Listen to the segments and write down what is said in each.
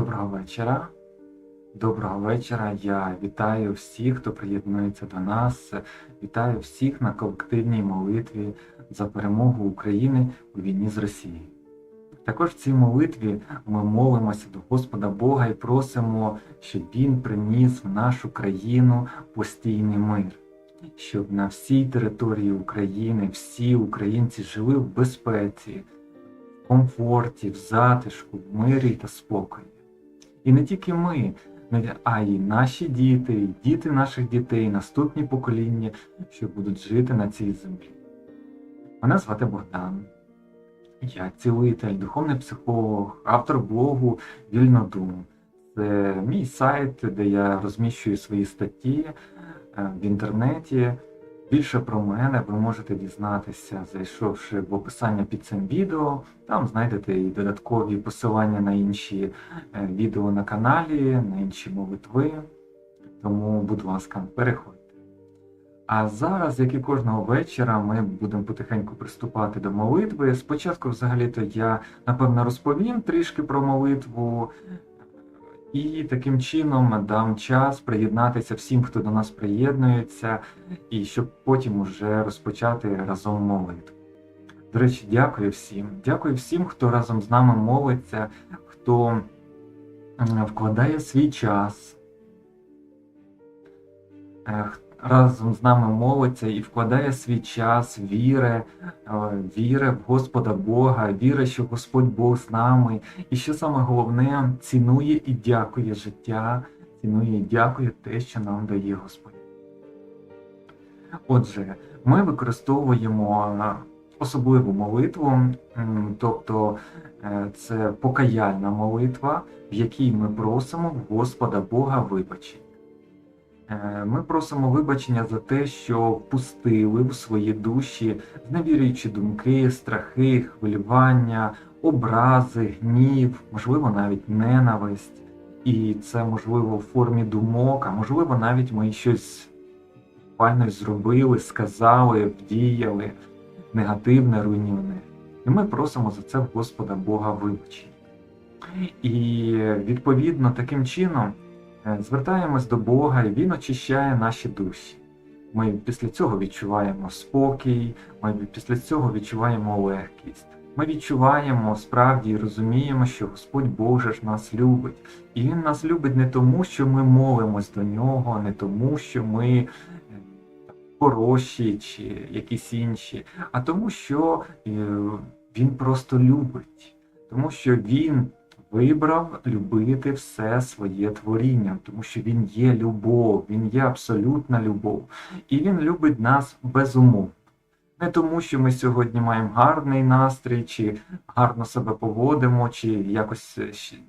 Доброго вечора. Доброго вечора. Я вітаю всіх, хто приєднується до нас. Вітаю всіх на колективній молитві за перемогу України у війні з Росією. Також в цій молитві ми молимося до Господа Бога і просимо, щоб Він приніс в нашу країну постійний мир, щоб на всій території України всі українці жили в безпеці, в комфорті, в затишку, в мирі та спокої. І не тільки ми, а й наші діти, і діти наших дітей, наступні покоління, що будуть жити на цій землі. Мене звати Богдан. Я цілитель, духовний психолог, автор блогу Вільнодум. Це мій сайт, де я розміщую свої статті е, в інтернеті. Більше про мене ви можете дізнатися, зайшовши в описання під цим відео. Там знайдете і додаткові посилання на інші е, відео на каналі, на інші молитви. Тому, будь ласка, переходьте. А зараз, як і кожного вечора, ми будемо потихеньку приступати до молитви. Спочатку, взагалі-то, я напевно розповім трішки про молитву, і таким чином дам час приєднатися всім, хто до нас приєднується, і щоб потім уже розпочати разом молитву. До речі, дякую всім. Дякую всім, хто разом з нами молиться, хто вкладає свій час, е, разом з нами молиться і вкладає свій час, віри, е, віри в Господа Бога, віри, що Господь Бог з нами, і що саме головне, цінує і дякує життя, цінує і дякує те, що нам дає Господь. Отже, ми використовуємо е, особливу молитву, тобто е, це покаяльна молитва, в якій ми просимо Господа Бога вибачення. Е, Ми просимо вибачення за те, що впустили в свої душі зневірюючі думки, страхи, хвилювання, образи, гнів, можливо, навіть ненависть. І це можливо в формі думок, а можливо, навіть ми щось буквально зробили, сказали, вдіяли негативне, руйнівне. І ми просимо за це в Господа Бога вибачення. І відповідно таким чином звертаємось до Бога, і Він очищає наші душі. Ми після цього відчуваємо спокій, ми після цього відчуваємо легкість. Ми відчуваємо справді і розуміємо, що Господь Бог же ж нас любить. І Він нас любить не тому, що ми молимось до нього, не тому, що ми е, хороші чи якісь інші, а тому, що е, Він просто любить, тому що Він вибрав любити все своє творіння, тому що Він є любов, Він є абсолютна любов, і Він любить нас безумовно. Не тому, що ми сьогодні маємо гарний настрій, чи гарно себе поводимо, чи якось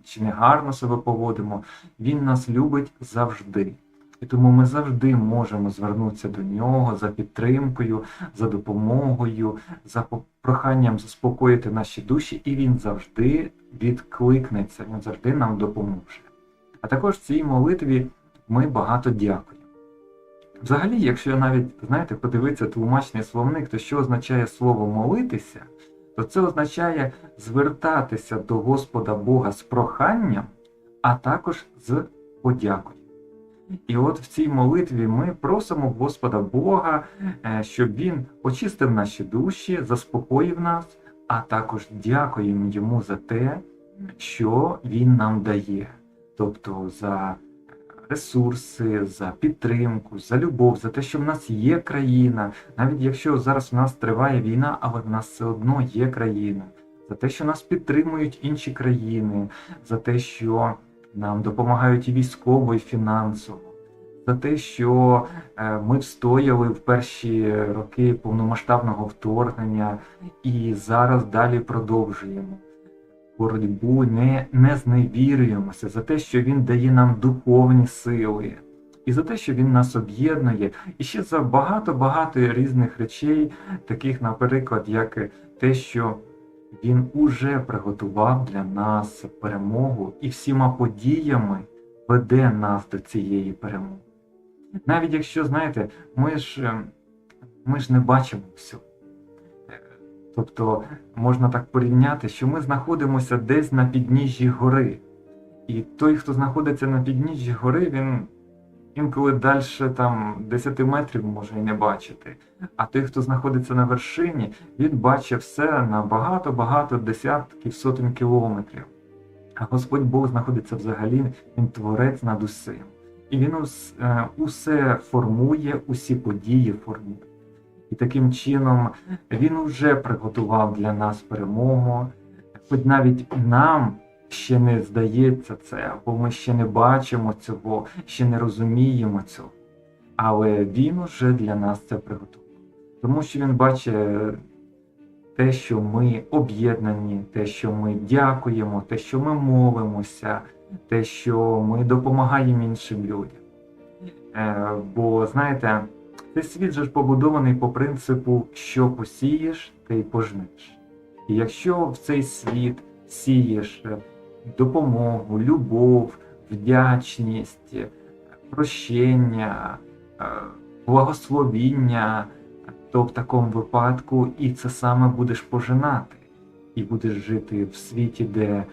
чи не гарно себе поводимо. Він нас любить завжди. І тому ми завжди можемо звернутися до нього за підтримкою, за допомогою, за проханням заспокоїти наші душі, і він завжди відкликнеться, він завжди нам допоможе. А також в цій молитві ми багато дякуємо. Взагалі, якщо навіть, знаєте, подивитися тлумачний словник, то що означає слово молитися, то це означає звертатися до Господа Бога з проханням, а також з подякою. І от в цій молитві ми просимо Господа Бога, е, щоб Він очистив наші душі, заспокоїв нас, а також дякуємо йому за те, що Він нам дає, тобто за ресурси, за підтримку, за любов, за те, що в нас є країна, навіть якщо зараз в нас триває війна, але в нас все одно є країна, за те, що нас підтримують інші країни, за те, що нам допомагають і військово, і фінансово, за те, що е, ми встояли в перші роки повномасштабного вторгнення і зараз далі продовжуємо боротьбу, не, не зневірюємося, за те, що він дає нам духовні сили, і за те, що він нас об'єднує, і ще за багато-багато різних речей, таких, наприклад, як те, що він уже приготував для нас перемогу і всіма подіями веде нас до цієї перемоги. Навіть якщо, знаєте, ми ж, е, ми ж не бачимо всього. Тобто можна так порівняти, що ми знаходимося десь на підніжжі гори. І той, хто знаходиться на підніжжі гори, він інколи далі там 10 метрів може і не бачити. А той, хто знаходиться на вершині, він бачить все на багато-багато десятків сотень кілометрів. А Господь Бог знаходиться взагалі, Він творець над усім. І Він е, усе формує, усі події формує. І таким чином Він уже приготував для нас перемогу, хоч навіть нам ще не здається це, або ми ще не бачимо цього, ще не розуміємо цього. Але Він уже для нас це приготував. Тому що Він бачить те, що ми об'єднані, те, що ми дякуємо, те, що ми молимося, те, що ми допомагаємо іншим людям. Е, бо знаєте, цей світ же ж побудований по принципу, що посієш, те й пожнеш. І якщо в цей світ сієш е, допомогу, любов, вдячність, прощення, е, благословіння, то в такому випадку і це саме будеш пожинати, і будеш жити в світі, де е,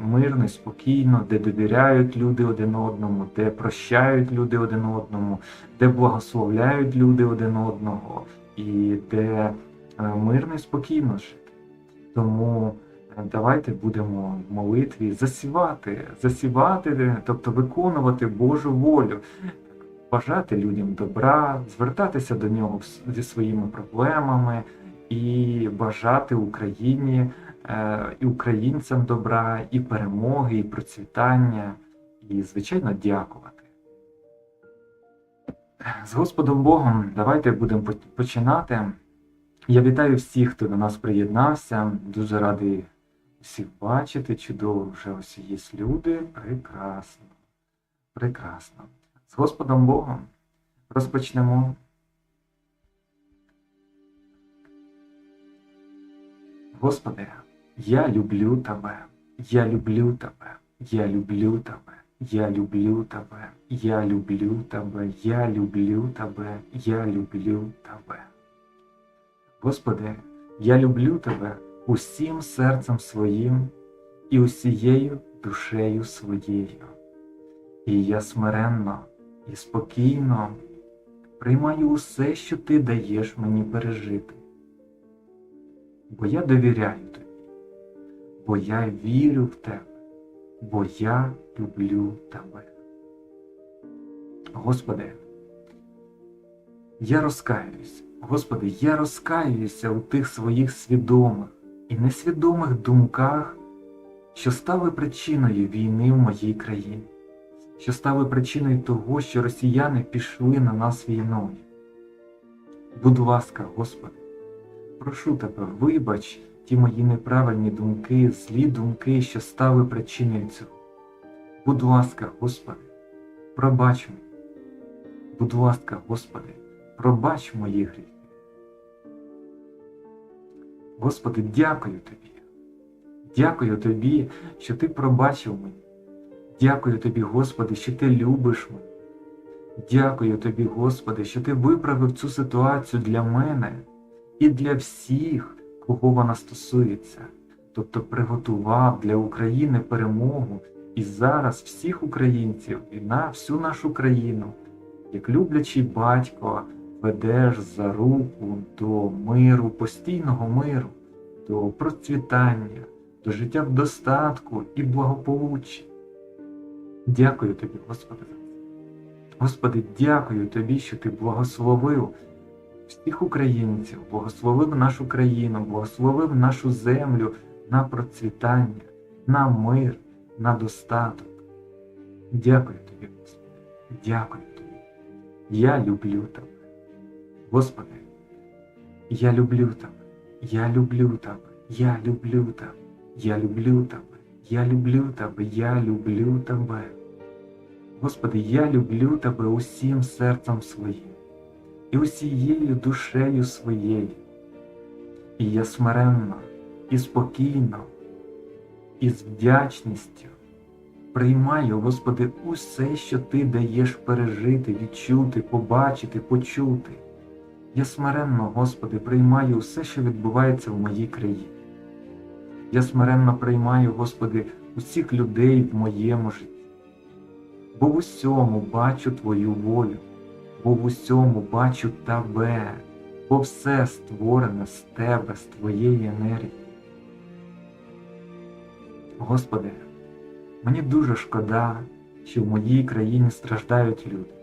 мирно, спокійно, де довіряють люди один одному, де прощають люди один одному, де благословляють люди один одного, і де е, мирно і спокійно жити. Тому давайте будемо в молитві засівати, засівати, тобто виконувати Божу волю, бажати людям добра, звертатися до нього зі своїми проблемами і бажати Україні е, і українцям добра, і перемоги, і процвітання, і, звичайно, дякувати. З Господом Богом давайте будемо починати. Я вітаю всіх, хто до нас приєднався. Дуже радий всіх бачити. Чудово, вже ось є люди. Прекрасно. Прекрасно. З Господом Богом розпочнемо. Господи, я люблю Тебе, я люблю Тебе, я люблю Тебе, я люблю Тебе, я люблю Тебе, я люблю Тебе, я люблю Тебе. Господи, я люблю Тебе усім серцем своїм і усією душею своєю. І я смиренно і спокійно приймаю усе, що ти даєш мені пережити. Бо я довіряю тобі, бо я вірю в тебе, бо я люблю тебе. Господи, я розкаююсь, Господи, я розкаююся у тих своїх свідомих і несвідомих думках, що стали причиною війни в моїй країні що стали причиною того, що росіяни пішли на нас війною. Будь ласка, Господи, прошу тебе, вибач ті мої неправильні думки, злі думки, що стали причиною цього. Будь ласка, Господи, пробач мені. Будь ласка, Господи, пробач мої гріхи. Господи, дякую Тобі. Дякую Тобі, що Ти пробачив мені. Дякую тобі, Господи, що ти любиш мене. Дякую тобі, Господи, що ти виправив цю ситуацію для мене і для всіх, кого вона стосується, тобто приготував для України перемогу і зараз всіх українців і на всю нашу країну, як люблячий батько, ведеш за руку до миру, постійного миру, до процвітання, до життя в достатку і благополуччя. Дякую тобі, Господи. Господи, дякую тобі, що ти благословив всіх українців, благословив нашу країну, благословив нашу землю на процвітання, на мир, на достаток. Дякую тобі, Господи, дякую тобі. Я люблю тебе. Господи, я люблю тебе, я люблю тебе, я люблю тебе, я люблю тебе. Я люблю тебе, я люблю тебе. Господи, я люблю тебе усім серцем своїм і усією душею своєю. І я смиренно і спокійно, і з вдячністю приймаю, Господи, усе, що Ти даєш пережити, відчути, побачити, почути. Я смиренно, Господи, приймаю усе, що відбувається в моїй країні. Я смиренно приймаю, Господи, усіх людей в моєму житті. Бо в усьому бачу Твою волю, бо в усьому бачу Тебе, бо все створене з Тебе, з Твоєї енергії. Господи, мені дуже шкода, що в моїй країні страждають люди,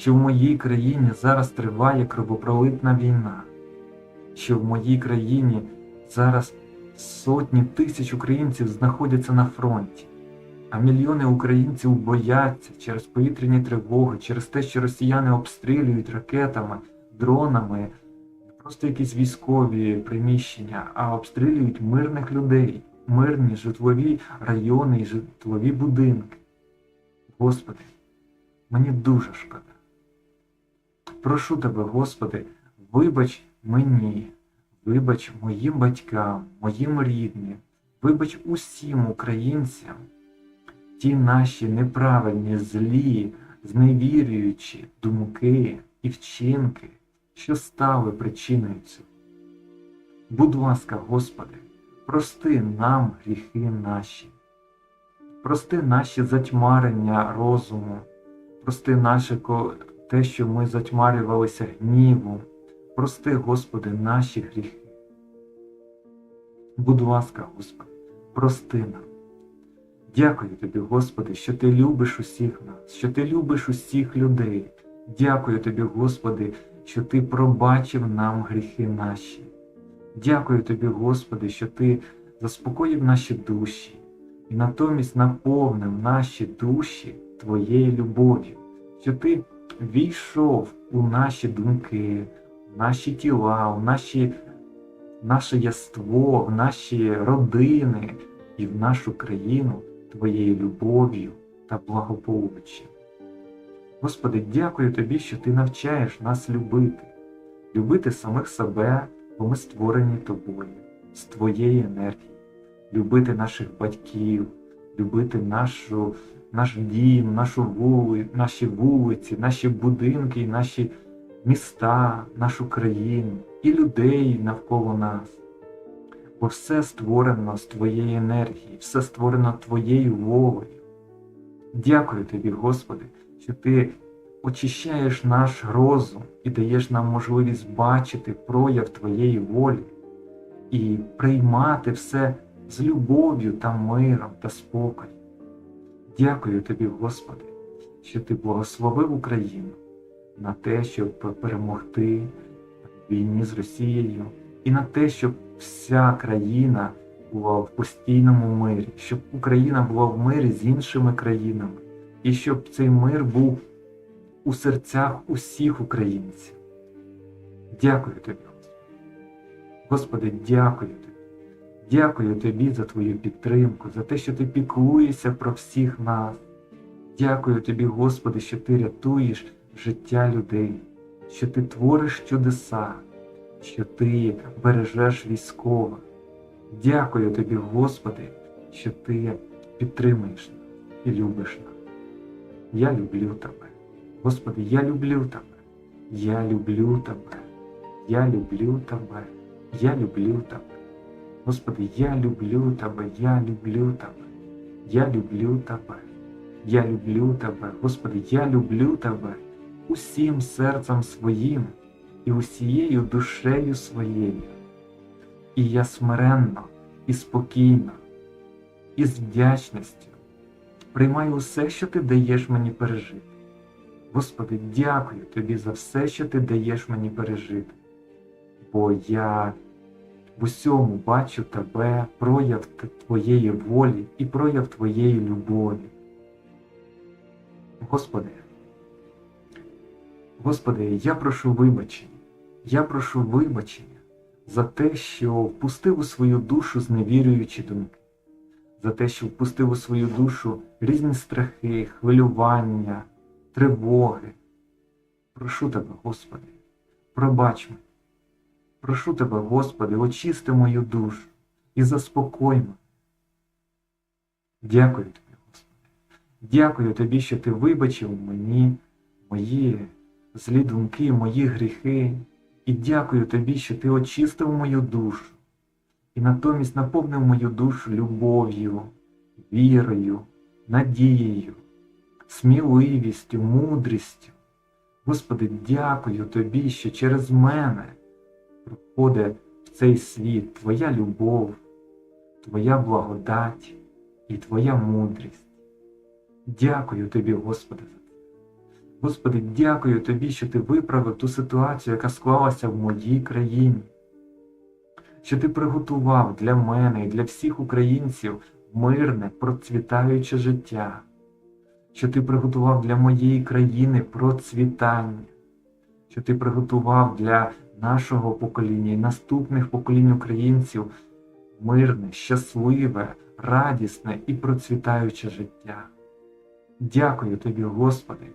що в моїй країні зараз триває кровопролитна війна, що в моїй країні зараз сотні тисяч українців знаходяться на фронті, а мільйони українців бояться через повітряні тривоги, через те, що росіяни обстрілюють ракетами, дронами, не просто якісь військові приміщення, а обстрілюють мирних людей, мирні житлові райони і житлові будинки. Господи, мені дуже шкода. Прошу тебе, Господи, вибач мені, вибач моїм батькам, моїм рідним, вибач усім українцям. Ті наші неправильні, злі, зневірюючі думки і вчинки, що стали причиною цього. Будь ласка, Господи, прости нам гріхи наші, прости наші затьмарення розуму, прости наше те, що ми затьмарювалися гнівом, прости, Господи, наші гріхи. Будь ласка, Господи, прости нам. Дякую тобі, Господи, що ти любиш усіх нас, що ти любиш усіх людей. Дякую тобі, Господи, що ти пробачив нам гріхи наші. Дякую тобі, Господи, що ти заспокоїв наші душі і натомість наповнив наші душі Твоєю любов'ю, що ти війшов у наші думки, в наші тіла, в наші, наше яство, в наші родини і в нашу країну Твоєю любов'ю та благополуччям. Господи, дякую Тобі, що Ти навчаєш нас любити, любити самих себе, бо ми створені Тобою, з Твоєї енергії, любити наших батьків, любити нашу, наш дім, нашу вули, наші вулиці, наші будинки, наші міста, нашу країну і людей навколо нас. Бо все створено з Твоєї енергії, все створено Твоєю волею. Дякую Тобі, Господи, що Ти очищаєш наш розум і даєш нам можливість бачити прояв Твоєї волі і приймати все з любов'ю та миром та спокоєм. Дякую Тобі, Господи, що Ти благословив Україну на те, щоб перемогти в війні з Росією, і на те, щоб вся країна була в постійному мирі, щоб Україна була в мирі з іншими країнами, і щоб цей мир був у серцях усіх українців. Дякую тобі, Господи. Господи, дякую тобі. Дякую тобі за твою підтримку, за те, що ти піклуєшся про всіх нас. Дякую тобі, Господи, що ти рятуєш життя людей, що ти твориш чудеса, що ти бережеш військових. Дякую тобі, Господи, що ти підтримуєш нас і любиш нас. Я люблю тебе. Господи, я люблю тебе. Я люблю тебе. Я люблю тебе. Я люблю тебе. Господи, я люблю тебе, я люблю тебе. Я люблю тебе. Я люблю тебе. Господи, я люблю тебе усім серцем своїм і усією душею своєю. І я смиренно і спокійно, і з вдячністю приймаю усе, що ти даєш мені пережити. Господи, дякую тобі за все, що ти даєш мені пережити, бо я в усьому бачу тебе, прояв Твоєї волі і прояв Твоєї любові. Господи, Господи, я прошу вибачення, я прошу вибачення за те, що впустив у свою душу зневірюючі думки, за те, що впустив у свою душу різні страхи, хвилювання, тривоги. Прошу тебе, Господи, пробач мене. Прошу тебе, Господи, очисти мою душу і заспокой мене. Дякую тобі, Господи. Дякую тобі, що ти вибачив мені мої злі думки, мої гріхи. І дякую тобі, що ти очистив мою душу і натомість наповнив мою душу любов'ю, вірою, надією, сміливістю, мудрістю. Господи, дякую Тобі, що через мене проходить в цей світ Твоя любов, Твоя благодать і Твоя мудрість. Дякую Тобі, Господи, за це. Господи, дякую Тобі, що Ти виправив ту ситуацію, яка склалася в моїй країні, що Ти приготував для мене і для всіх українців мирне, процвітаюче життя, що Ти приготував для моєї країни процвітання, що Ти приготував для нашого покоління і наступних поколінь українців мирне, щасливе, радісне і процвітаюче життя. Дякую тобі, Господи.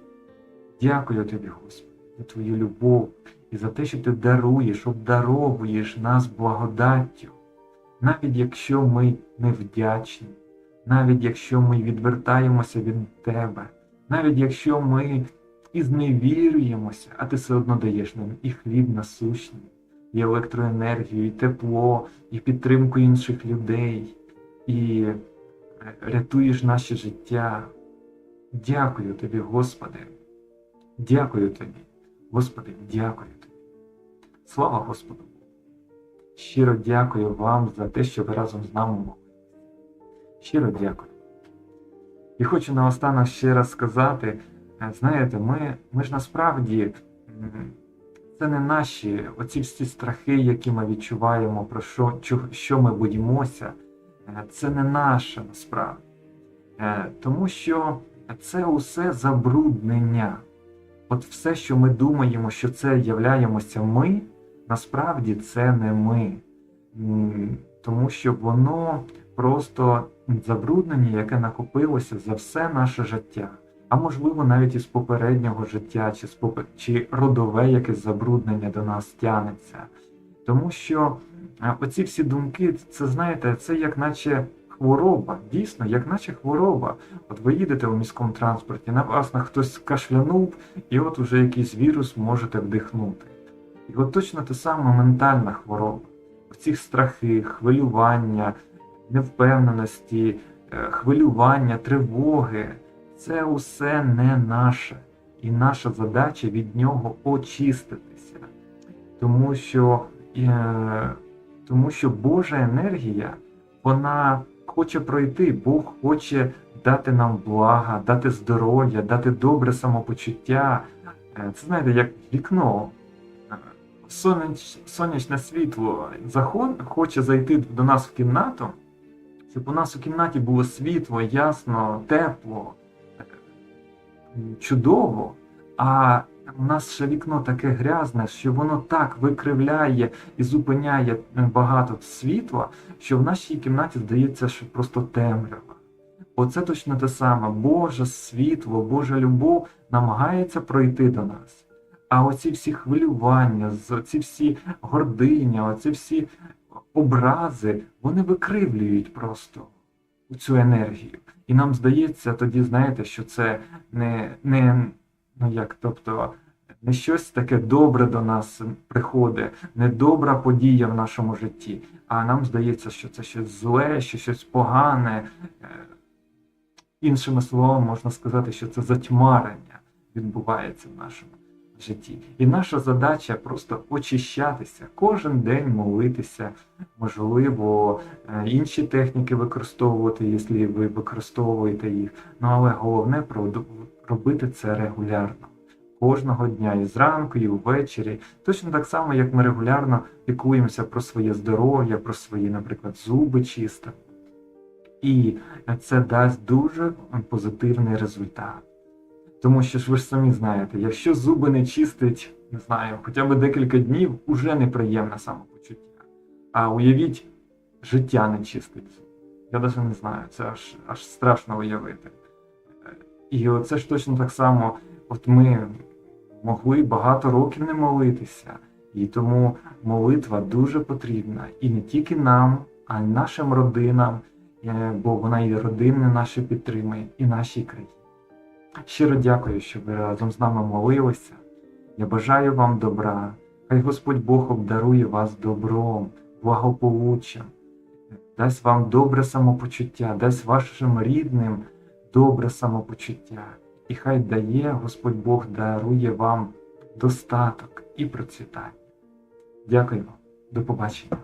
Дякую тобі, Господи, за Твою любов і за те, що ти даруєш, обдаровуєш нас благодаттю, навіть якщо ми невдячні, навіть якщо ми відвертаємося від Тебе, навіть якщо ми і зневірюємося, а ти все одно даєш нам і хліб насущний, і електроенергію, і тепло, і підтримку інших людей, і е, рятуєш наше життя. Дякую тобі, Господи. Дякую тобі, Господи, дякую тобі. Слава Господу! Щиро дякую вам за те, що ви разом з нами молилися. Щиро дякую. І хочу наостанок ще раз сказати: знаєте, ми, ми ж насправді це не наші оці всі страхи, які ми відчуваємо, про що, що ми боїмося, е, це не наше насправді. Е, Тому що це усе забруднення. От все, що ми думаємо, що це являємося ми, насправді це не ми. Тому що воно просто забруднення, яке накопилося за все наше життя. А можливо, навіть із попереднього життя, чи, з попе- чи родове якесь забруднення до нас тягнеться. Тому що е, оці всі думки, це знаєте, це як наче хвороба, дійсно, як наче хвороба. От ви їдете у міському транспорті, на вас на хтось кашлянув, і от уже якийсь вірус можете вдихнути. І от точно те саме ментальна хвороба. Оці страхи, хвилювання, невпевненості, е, хвилювання, тривоги це усе не наше. І наша задача від нього очиститися. Тому що, е, тому що Божа енергія, вона хоче пройти, Бог хоче дати нам блага, дати здоров'я, дати добре самопочуття. Е, Це знаєте, як вікно. Соняч, сонячне світло заход, хоче зайти до нас в кімнату, щоб у нас у кімнаті було світло, ясно, тепло, чудово. А у нас ще вікно таке грязне, що воно так викривляє і зупиняє е, багато світла, що в нашій кімнаті здається, що просто темрява. Оце точно те саме. Боже світло, Божа любов намагається пройти до нас. А оці всі хвилювання, оці всі гординя, оці всі образи, вони викривлюють просто цю енергію. І нам здається тоді, знаєте, що це не, не ну як, тобто, не щось таке добре до нас приходить, не добра подія в нашому житті, а нам здається, що це щось зле, що щось погане. Е, Іншими словами, можна сказати, що це затьмарення відбувається в нашому житті. І наша задача просто очищатися, кожен день молитися, можливо, е, інші техніки використовувати, якщо ви використовуєте їх. Ну але головне робити це регулярно. Кожного дня і зранку, і ввечері. Точно так само, як ми регулярно піклуємося про своє здоров'я, про свої, наприклад, зуби чисто. І це дасть дуже позитивний результат. Тому що ж ви ж самі знаєте, якщо зуби не чистить, не знаю, хоча б декілька днів, уже неприємне самопочуття. А уявіть, життя не чистить. Я навіть не знаю, це аж, аж страшно уявити. І оце ж точно так само, от ми могли багато років не молитися, і тому молитва дуже потрібна. І не тільки нам, а й нашим родинам, е, бо вона і родини наші підтримує, і нашій країні. Щиро дякую, що ви разом з нами молилися. Я бажаю вам добра. Хай Господь Бог обдарує вас добром, благополуччям. дасть вам добре самопочуття, дасть вашим рідним добре самопочуття. І хай дає Господь Бог дарує вам достаток і процвітання. Дякую вам. До побачення.